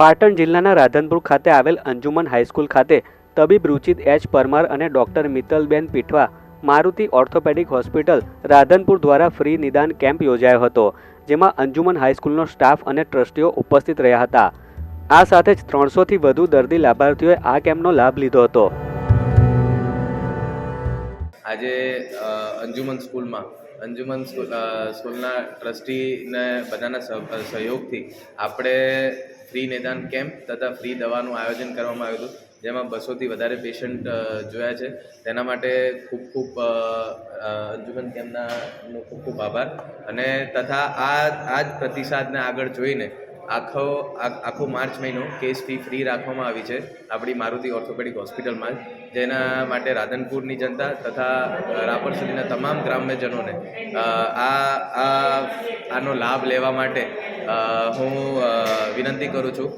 પાટણ જિલ્લાના રાધનપુર ખાતે આવેલ અંજુમન હાઈસ્કૂલ ખાતે તબીબ રુચિત એચ પરમાર અને doctor Mittalben Pithva Maruti orthopedic hospital Radhanpur દ્વારા ફ્રી નિદાન કેમ્પ યોજાયો હતો, જેમાં અંજુમન હાઈસ્કૂલનો સ્ટાફ અને ટ્રસ્ટીઓ ઉપસ્થિત રહ્યા હતા. આ સાથે જ ત્રણસોથી વધુ દર્દી લાભાર્થીઓએ આ કેમ્પનો લાભ લીધો હતો. આજે અંજુમન સ્કૂલમાં, અંજુમન સ્કૂલ સ્કૂલના ટ્રસ્ટીને બધાના સહયોગથી આપણે ફ્રી નિદાન કેમ્પ તથા ફ્રી દવાનું આયોજન કરવામાં આવ્યું હતું, જેમાં બસોથી વધારે પેશન્ટ જોયા છે. તેના માટે ખૂબ ખૂબ અંજુમન કેમ્પના નો ખૂબ ખૂબ આભાર. અને તથા આ આ જ પ્રતિસાદને આગળ જોઈને આખો આખો માર્ચ મહિનો કેસ ફી ફ્રી રાખવામાં આવી છે આપણી મારુતિ ઓર્થોપેડિક હોસ્પિટલમાં જેના માટે રાધનપુરની જનતા તથા રાપર સુધીના તમામ ગ્રામ્યજનોને આ, આનો લાભ લેવા માટે હું વિનંતી કરું છું